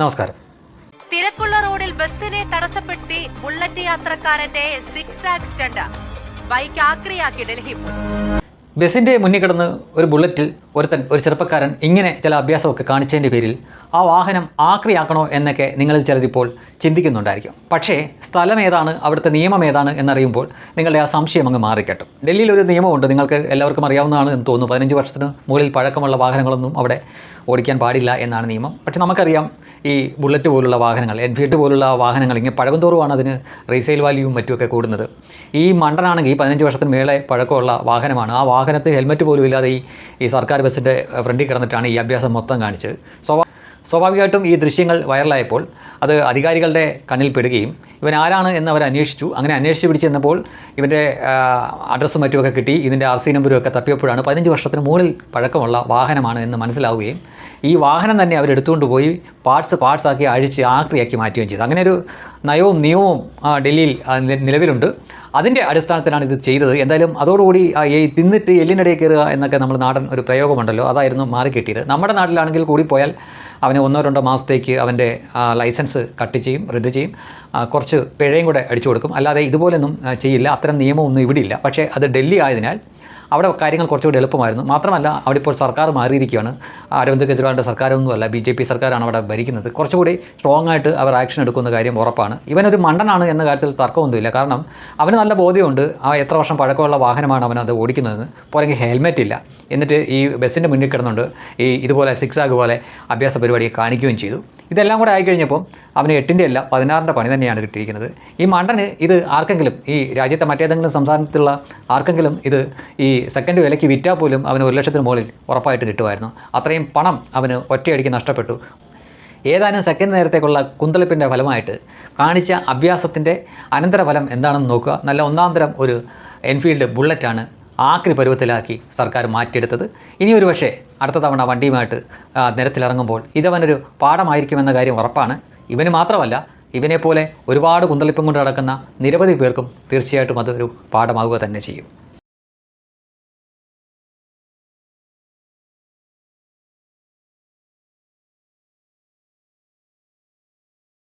നമസ്കാരം. തിരക്കുള്ള റോഡിൽ ബസ്സിനെ തടസ്സപ്പെടുത്തി ബുള്ളറ്റ് യാത്രക്കാരന്റെ സിക്സ് സ്റ്റണ്ട് ബൈക്ക് ആക്രിയാക്കി ഡൽഹി. ബസ്സിന്റെ മുന്നിൽ കിടന്ന് ഒരു ബുള്ളറ്റിൽ ഒരുത്തൻ ഒരു ചെറുപ്പക്കാരൻ ഇങ്ങനെ ചില അഭ്യാസമൊക്കെ കാണിച്ചതിന്റെ പേരിൽ ആ വാഹനം ആക്രിയാക്കണോ എന്നൊക്കെ നിങ്ങളിൽ ചിലരിപ്പോൾ ചിന്തിക്കുന്നുണ്ടായിരിക്കും. പക്ഷേ സ്ഥലം ഏതാണ് അവിടുത്തെ നിയമം ഏതാണ് എന്നറിയുമ്പോൾ നിങ്ങളുടെ ആ സംശയം അങ്ങ് മാറിക്കട്ടും. ഡൽഹിയിൽ ഒരു നിയമമുണ്ട് നിങ്ങൾക്ക് എല്ലാവർക്കും അറിയാവുന്നതാണ് എന്ന് തോന്നുന്നു. പതിനഞ്ച് വർഷത്തിന് മുകളിൽ പഴക്കമുള്ള വാഹനങ്ങളൊന്നും അവിടെ ഓടിക്കാൻ പാടില്ല എന്നാണ് നിയമം. പക്ഷേ നമുക്കറിയാം ഈ ബുള്ളറ്റ് പോലുള്ള വാഹനങ്ങൾ എൻഫീൽഡ് പോലുള്ള വാഹനങ്ങൾ ഇങ്ങനെ പഴകുന്തോറുമാണ് അതിന് റീസെയിൽ വാല്യൂവും മറ്റുമൊക്കെ കൂടുന്നത്. ഈ മണ്ടനാണെങ്കിൽ ഈ പതിനഞ്ച് വർഷത്തിന് മേളെ പഴക്കമുള്ള വാഹനമാണ്. ആ വാഹനത്തിൽ ഹെൽമറ്റ് പോലും ഇല്ലാതെ ഈ സർക്കാർ ബസ്സിന്റെ ഫ്രണ്ടിൽ കിടന്നിട്ടാണ് ഈ അഭ്യാസം മൊത്തം കാണിച്ചത്. സ്വാഭാ സ്വാഭാവികമായിട്ടും ഈ ദൃശ്യങ്ങൾ വൈറലായപ്പോൾ അത് അധികാരികളുടെ കണ്ണിൽ പെടുകയും ഇവൻ ആരാണ് എന്ന് അവർ അന്വേഷിച്ചു. അങ്ങനെ അന്വേഷിച്ച് പിടിച്ച് ചെന്നപ്പോൾ ഇവന്റെ അഡ്രസ്സും മറ്റുമൊക്കെ കിട്ടി. ഇതിന്റെ ആർ സി നമ്പരും ഒക്കെ തപ്പിയപ്പോഴാണ് പതിനഞ്ച് വർഷത്തിന് മുകളിൽ പഴക്കമുള്ള വാഹനമാണ് എന്ന് മനസ്സിലാവുകയും ഈ വാഹനം തന്നെ അവരെടുത്തുകൊണ്ട് പോയി പാർട്സ് പാർട്സ് ആക്കി അഴിച്ച് ആക്രിയാക്കി മാറ്റുകയും ചെയ്തു. അങ്ങനെ ഒരു നയവും നിയമവും ഡൽഹിയിൽ നിലവിലുണ്ട്. അതിന്റെ അടിസ്ഥാനത്തിലാണ് ഇത് ചെയ്തത്. എന്തായാലും അതോടുകൂടി ഈ തിന്നിട്ട് എല്ലിനിടയിൽ കയറുക എന്നൊക്കെ നമ്മൾ നാടൻ ഒരു പ്രയോഗമുണ്ടല്ലോ. അതായിരുന്നു മാറി മാറിക്കിട്ടിയത്. നമ്മുടെ നാട്ടിലാണെങ്കിൽ കൂടി പോയാൽ അവന് ഒന്നോ രണ്ടോ മാസത്തേക്ക് അവന്റെ ലൈസൻസ് കട്ട് ചെയ്യും റദ്ദ് ചെയ്യും. കുറച്ച് പിഴയും കൂടെ അടിച്ചു കൊടുക്കും. അല്ലാതെ ഇതുപോലൊന്നും ചെയ്യില്ല. അത്തരം നിയമമൊന്നും ഇവിടെയില്ല പക്ഷേ അത് ഡൽഹി ആയതിനാൽ അവിടെ കാര്യങ്ങൾ കുറച്ചുകൂടി എളുപ്പമായിരുന്നു. മാത്രമല്ല അവിടെ ഇപ്പോൾ സർക്കാർ മാറിയിരിക്കുകയാണ്. അരവിന്ദ് കെജ്രിവാളിന്റെ സർക്കാരൊന്നുമല്ല ബി ജെ പി സർക്കാരാണ് അവിടെ ഭരിക്കുന്നത്. കുറച്ചുകൂടി സ്ട്രോങ് ആയിട്ട് അവർ ആക്ഷൻ എടുക്കുന്ന കാര്യം ഉറപ്പാണ്. ഇവനൊരു മണ്ടനാണ് എന്ന കാര്യത്തിൽ തർക്കമൊന്നുമില്ല. കാരണം അവന് നല്ല ബോധ്യമുണ്ട്. ആ എത്ര വർഷം പഴക്കമുള്ള വാഹനമാണ് അവൻ അത് ഓടിക്കുന്നതെന്ന്. പോരെങ്കിൽ ഹെൽമെറ്റ് ഇല്ല. എന്നിട്ട് ഈ ബസ്സിന്റെ മുന്നിൽ കിടന്നുകൊണ്ട് ഈ ഇതുപോലെ സിക്സ് ആഗ് പോലെ അഭ്യാസ പരിപാടി കാണിക്കുകയും ചെയ്തു. ഇതെല്ലാം കൂടെ ആയിക്കഴിഞ്ഞപ്പോൾ അവന് എട്ടിന്റെ അല്ല പതിനാറിന്റെ പണി തന്നെയാണ് കിട്ടിയിരിക്കുന്നത്. ഈ മണ്ടന് ഇത് ആർക്കെങ്കിലും ഈ രാജ്യത്തെ മറ്റേതെങ്കിലും സംസ്ഥാനത്തുള്ള ആർക്കെങ്കിലും ഇത് ഈ സെക്കൻഡ് വിലയ്ക്ക് വിറ്റാൽ പോലും അവന് ഒരു ലക്ഷത്തിന് മുകളിൽ ഉറപ്പായിട്ട് കിട്ടുമായിരുന്നു. അത്രയും പണം അവന് ഒറ്റയടിക്ക് നഷ്ടപ്പെട്ടു. ഏതാനും സെക്കൻഡ് നേരത്തേക്കുള്ള കുന്തളിപ്പിന്റെ ഫലമായിട്ട് കാണിച്ച അഭ്യാസത്തിന്റെ അനന്തരഫലം എന്താണെന്ന് നോക്കുക. നല്ല ഒന്നാം തരം ഒരു എൻഫീൽഡ് ബുള്ളറ്റാണ് ആക്രി പരുവത്തിലാക്കി സർക്കാർ മാറ്റിയെടുത്തത്. ഇനി ഒരു പക്ഷേ അടുത്ത തവണ വണ്ടിയുമായിട്ട് നിരത്തിലിറങ്ങുമ്പോൾ ഇതവനൊരു പാഠമായിരിക്കുമെന്ന കാര്യം ഉറപ്പാണ്. ഇവന് മാത്രമല്ല ഇവനെപ്പോലെ ഒരുപാട് കുന്തളിപ്പം കൊണ്ട് നടക്കുന്ന നിരവധി പേർക്കും തീർച്ചയായിട്ടും അതൊരു പാഠമാവുക തന്നെ ചെയ്യും.